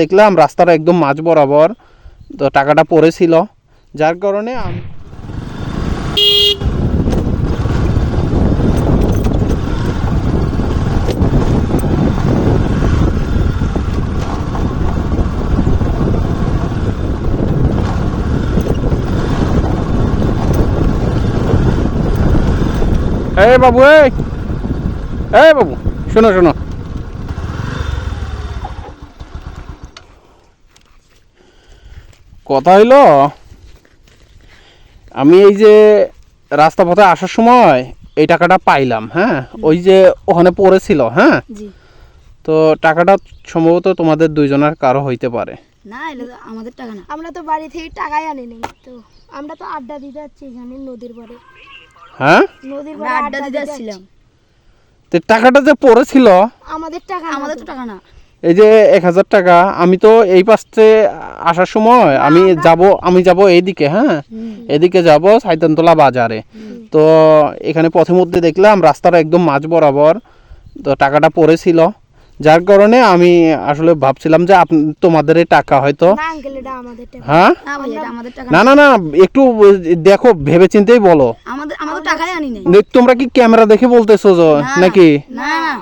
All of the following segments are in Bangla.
দেখলাম রাস্তার একদম মাঝ বরাবর। তো টাকাটা পড়েছিল। যার কারণে এই বাবু, এই। এই বাবু, শোনো শোনো। কথা হইল আমি এই যে রাস্তা পথে আসার সময় এই টাকাটা পাইলাম হ্যাঁ? ওই যে ওখানে পড়েছিল হ্যাঁ? তো টাকাটা সম্ভবত তোমাদের দুইজনের কারও হইতে পারে। না এটা তো আমাদের টাকা না। আমরা তো বাড়ি থেকে টাকাই আনি নাই তো আমরা তো আড্ডা দিতে যাচ্ছি এখানে নদীর পাড়ে হ্যাঁ? নদীর পাড়ে আড্ডা দিতে আসছিলাম। তো টাকাটা যে পড়েছিল আমাদের টাকা আমাদের। তো টাকা না। এই যে এক হাজার টাকা আমি তো এই পাশে আসার সময় আমি যাব আমি যাব এইদিকে হ্যাঁ? এদিকে যাব সাইতানতলা বাজারে। তো এখানে পথে মধ্যে দেখলাম রাস্তার একদম মাঝ বরাবর তো টাকাটা পড়েছিল। যার কারণে আমি আসলে ভাবছিলাম যে আপ তোমাদের এই টাকা হয়তো না আঙ্কেল এটা আমাদের টাকা। হ্যাঁ? না ভাই এটা আমাদের টাকা না না না একটু দেখো ভেবে চিন্তেই বলো তোমরা কি ক্যামেরা দেখে বলতেছো যে, নাকি? না না।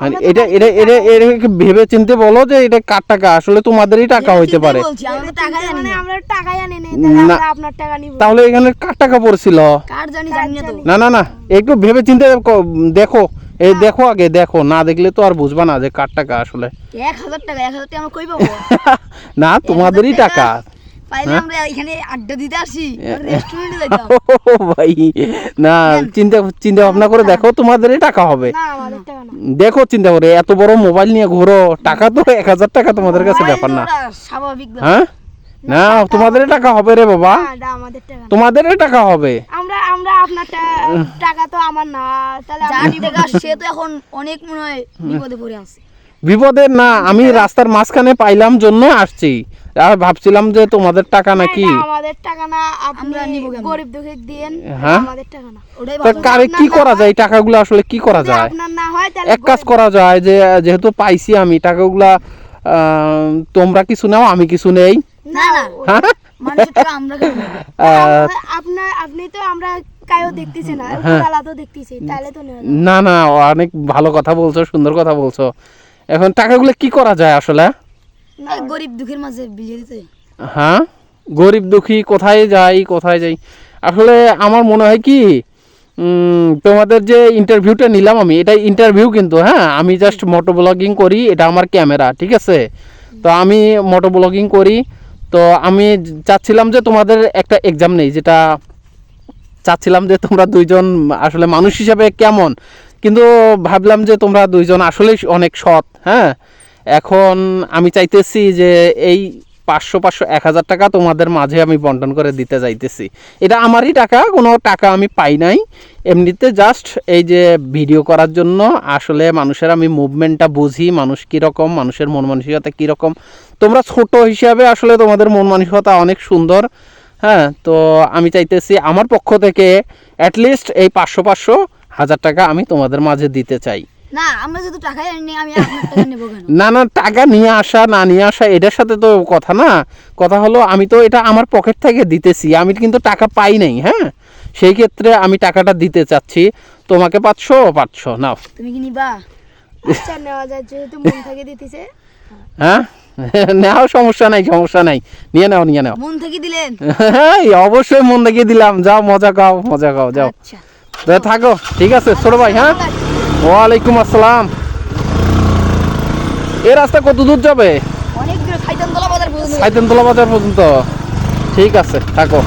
আর এটা এটা এটা এটা কি ভেবে চিন্তে বলো যে এটা কার টাকা? আসলে তোমাদেরই টাকা হইতে পারে। মানে তাহলে না। আমরা আপনার টাকা নিব। তাহলে এখানে কার টাকা পড়ছিল? কার জানি জানি না না না না একটু ভেবে চিন্তে ক- দেখো। এই দেখো আগে দেখো। না দেখলে তো আর বুঝবা না যে কার টাকা আসলে। এক হাজার টাকা এক হাজার টাকা আমরা কই পাবো? না তোমাদেরই টাকা। পাইলে আমরা এখানে আড্ডা দিতে আসি রেস্টুরেন্টে যাইতাম। ও ভাই না চিন্তা চিন্তা ভাবনা করে দেখো তোমাদেরই টাকা হবে। না আমাদের টাকা না। দেখো চিন্তা করে এত বড় মোবাইল নিয়ে ঘোরো টাকা তো এক হাজার টাকা তোমাদের কাছে ব্যাপার না। স্বাভাবিক হ্যাঁ? না তোমাদের টাকা হবে রে বাবা। তোমাদের টাকা হবে। আমরা আমরা আপনার টাকা তো আমার না তাহলে যার আমরা- টাকা সে তো এখন অনেক মনে হয়। বিপদে পড়ে আছে। বিপদের না আমি রাস্তার মাঝখানে পাইলাম জন্য আসছি। আর ভাবছিলাম যে তোমাদের টাকা নাকি? আমাদের টাকা না আমরা গরিব দুঃখী দিয়েন হ্যাঁ? আমাদের টাকা না। ওটাই কারে কি করা যায়? টাকাগুলো আসলে কি করা যায়? আপনার না হয় তাহলে এক কাজ করা যায় যে যেহেতু পাইছি আমি টাকাগুলা আহ, তোমরা কিছু নাও আমি কিছু নেই। না না। হ্যাঁ? আমরা আপনার আপনি তো আমরা হ্যাঁ। না না অনেক ভালো কথা বলছো সুন্দর কথা বলছো। এখন টাকাগুলো কি করা যায় আসলে? গরিব দুঃখের মাঝে বিলিয়ে দিতে। হ্যাঁ? গরিব দুঃখী কোথায় যাই কোথায় যাই? আসলে আমার মনে হয় কি তোমাদের যে ইন্টারভিউটা নিলাম আমি এটা ইন্টারভিউ কিন্তু হ্যাঁ? আমি জাস্ট মোটো ব্লগিং করি এটা আমার ক্যামেরা ঠিক আছে? তো আমি মোটো ব্লগিং করি তো আমি চাচ্ছিলাম যে তোমাদের একটা এক্সাম নেই যেটা চাচ্ছিলাম যে তোমরা দুইজন আসলে মানুষ হিসাবে কেমন? কিন্তু ভাবলাম যে তোমরা দুইজন আসলেই অনেক সৎ হ্যাঁ? এখন আমি চাইতেছি যে এই পাঁচশো পাঁচশো এক হাজার টাকা তোমাদের মাঝে আমি বন্টন করে দিতে চাইতেছি এটা আমারই টাকা, কোনো টাকা আমি পাই নাই। এমনিতে জাস্ট এই যে ভিডিও করার জন্য আসলে মানুষের আমি মুভমেন্টটা বুঝি, মানুষ কীরকম, মানুষের মন মানসিকতা কীরকম। তোমরা ছোট হিসাবে আসলে তোমাদের মন মানসিকতা অনেক সুন্দর হ্যাঁ? তো আমি চাইতেছি আমার পক্ষ থেকে অ্যাটলিস্ট এই পাঁচশো পাঁচশো হাজার টাকা আমি তোমাদের মাঝে দিতে চাই। না আমরা যদি টাকাই আনি আমি টাকা নেব কেন? না না টাকা নিয়ে আসা না নিয়ে আসা এটার সাথে তো কথা না। কথা হলো আমি তো এটা আমার পকেট থেকে দিতেছি আমি কিন্তু টাকা পাই নাই হ্যাঁ? সেই ক্ষেত্রে আমি টাকাটা দিতে চাচ্ছি। তোমাকে পাঁচশো পাঁচশো নাও। তুমি কি নিবা? আচ্ছা নেওয়া যায় যেহেতু মন থেকে দিতেছে। হ্যাঁ? নেওয়ার সমস্যা নাই সমস্যা নাই। নিয়ে নাও নিয়ে নাও। মন থেকে দিলেন? হ্যাঁ অবশ্যই মন দেখিয়ে দিলাম। যাও মজা খাও মজা খাও যাও। আচ্ছা। থাকো। ঠিক আছে ছোট ভাই হ্যাঁ? ওয়ালাইকুম আসসালাম। এই রাস্তা কত দূর যাবে? বাজার পর্যন্ত। ঠিক আছে থাকো।